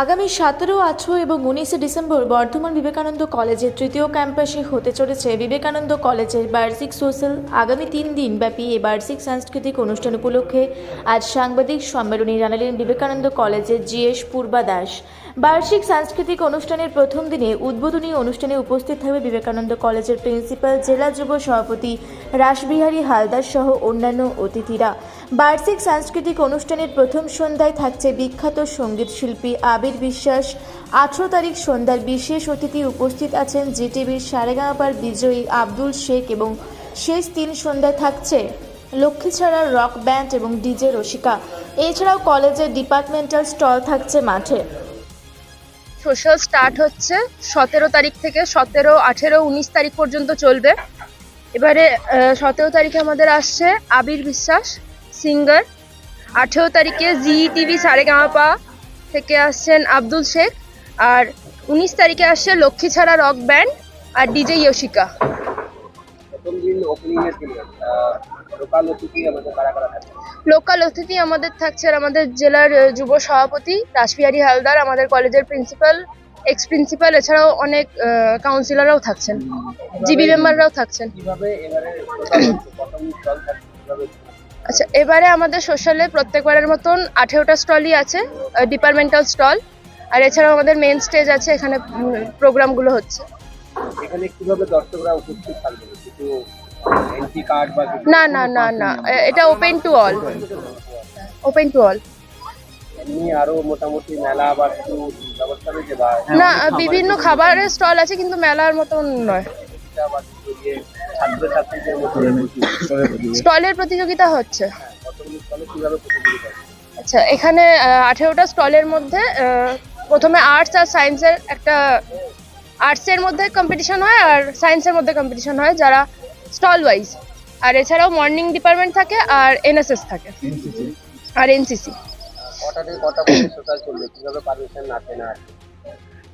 আগামী সতেরো, আঠেরো এবং উনিশে ডিসেম্বর বর্ধমান বিবেকানন্দ কলেজের তৃতীয় ক্যাম্পাসে হতে চলেছে বিবেকানন্দ কলেজের বার্ষিক সোশ্যাল আগামী তিন দিন ব্যাপী এই বার্ষিক সাংস্কৃতিক অনুষ্ঠান উপলক্ষে আজ সাংবাদিক সম্মেলনী জানালেন বিবেকানন্দ কলেজের জিএস পূর্বা দাস। বার্ষিক সাংস্কৃতিক অনুষ্ঠানের প্রথম দিনে উদ্বোধনী অনুষ্ঠানে উপস্থিত থাকবে বিবেকানন্দ কলেজের প্রিন্সিপাল, জেলা যুব সভাপতি রাসবিহারী হালদার সহ অন্যান্য অতিথিরা। বার্ষিক সাংস্কৃতিক অনুষ্ঠানের প্রথম সন্ধ্যায় থাকছে বিখ্যাত সংগীত শিল্পী আবির বিশ্বাস। আঠেরো তারিখ সন্ধ্যার বিশেষ অতিথি উপস্থিত আছেন জিটিভির সারেগামাপার বিজয়ী আব্দুল শেখ এবং শেষ তিন সন্ধ্যায় থাকছে লক্ষ্মীছাড়া রক ব্যান্ড এবং ডিজে রসিকা। এছাড়াও কলেজের ডিপার্টমেন্টাল স্টল থাকছে মাঠে। সোশ্যাল স্টার্ট হচ্ছে সতেরো তারিখ থেকে সতেরো, আঠেরো, উনিশ তারিখ পর্যন্ত চলবে। এবারে সতেরো তারিখে আমাদের আসছে আবির বিশ্বাস। সিঙ্গার। আঠেরো তারিখে জি টিভি সারেগামাপা থেকে আসছেন আব্দুল শেখ আর উনিশ তারিখে আসছে লক্ষ্মী ছাড়া রক ব্যান্ড আর ডিজে ইয়শিকা। লোকাল অতিথি আমাদের থাকছে আমাদের জেলার যুব সভাপতি রাসবিহারী হালদার আমাদের কলেজের প্রিন্সিপাল এক্স প্রিন্সিপাল এছাড়াও অনেক কাউন্সিলররাও থাকছেন। জিবি মেম্বাররাও থাকছেন। আচ্ছা এবারে আমাদের সোশ্যালে প্রত্যেকবারের মতন আঠেরোটা স্টলই আছে ডিপার্টমেন্টাল স্টল আর এছাড়াও আমাদের মেন স্টেজ আছে এখানে প্রোগ্রামগুলো হচ্ছে। এখানে কীভাবে দর্শকরা উপস্থিত থাকবে? কিছু না না না না এটা open to all open to all এমনি আরও মোটামুটি মেলা বা ব্যবস্থা রয়েছে না বিভিন্ন খাবারের স্টল আছে কিন্তু মেলার মতন নয়। স্টলের প্রতিযোগিতা হচ্ছে? আচ্ছা এখানে আঠেরোটা স্টলের মধ্যে প্রথমে আর্টস আর সায়েন্সের একটা আর্টসের মধ্যে কম্পিটিশন হয় আর সায়েন্সের মধ্যে কম্পিটিশন হয় যারা স্টল ওয়াইজ আর এছাড়াও মর্নিং ডিপার্টমেন্ট থাকে আর এনএসএস থাকে। আর এনসিসি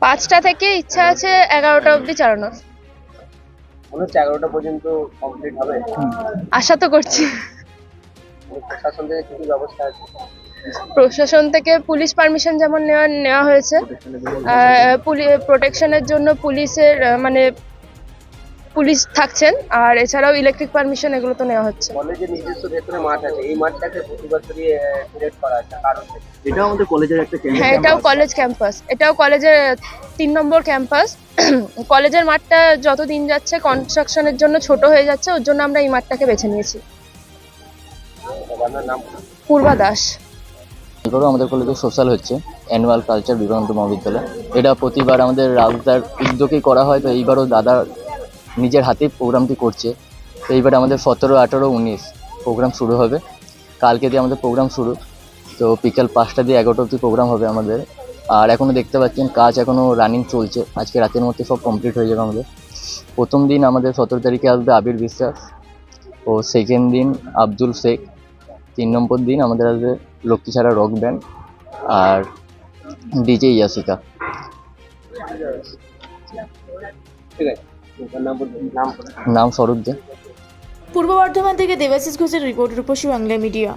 পাঁচটা থেকে ইচ্ছা আছে এগারোটা অবধি চালানোর। মনে হচ্ছে এগারোটা পর্যন্ত কমপ্লিট হবে। আশা তো করছি। প্রশাসন থেকে কি কি ব্যবস্থা আছে? প্রশাসন থেকে পুলিশ পারমিশন যেমন নেওয়া নেওয়া হয়েছে প্রোটেকশনের জন্য পুলিশের মানে পুলিশ থাকছেন আর এছাড়াও ইলেকট্রিক পারমিশন এগুলো তো নেওয়া হচ্ছে। কলেজের নিজস্ব ভেতরে মাঠ আছে এই মাঠটাকে প্রতি বছরই সিলেক্ট করা আছে কারণ এটাও আমাদের কলেজের একটা হ্যাঁ এটাও কলেজ ক্যাম্পাস এটাও কলেজের তিন নম্বর ক্যাম্পাস কলেজের মাঠটা যত দিন যাচ্ছে কনস্ট্রাকশনের জন্য ছোট হয়ে যাচ্ছে ওর জন্য আমরা এই মাঠটাকে বেছে নিয়েছি। পূর্বা দাস। এবারও আমাদের কলেজে সোশ্যাল হচ্ছে অ্যানুয়াল কালচার বিবেকানন্দ মহাবিদ্যালয় এটা প্রতিবার আমাদের রাউতার উদ্যোগেই করা হয় তো এইবারও দাদা নিজের হাতে প্রোগ্রামটি করছে। তো এইবার আমাদের সতেরো, আঠেরো, উনিশ প্রোগ্রাম শুরু হবে। কালকে দিয়ে আমাদের প্রোগ্রাম শুরু। তো বিকেল পাঁচটা দিয়ে এগারোটা অবধি প্রোগ্রাম হবে আমাদের। আর এখনও দেখতে পাচ্ছেন কাজ এখনও রানিং চলছে। আজকে রাতের মধ্যে সব কমপ্লিট হয়ে যাবে আমাদের। প্রথম দিন আমাদের সতেরো তারিখে আসবে আবির বিশ্বাস। ও সেকেন্ড দিন আব্দুল শেখ। তিন নম্বর দিন আমাদের আসবে লক্ষ্মীছাড়া রক ব্যান্ড আর ডিজে ইয়াসিকা ঠিক আছে। নাম স্বরূপ দে। পূর্ব বর্ধমান থেকে দেবাশিস ঘোষের রিপোর্ট রূপসী বাংলা মিডিয়া।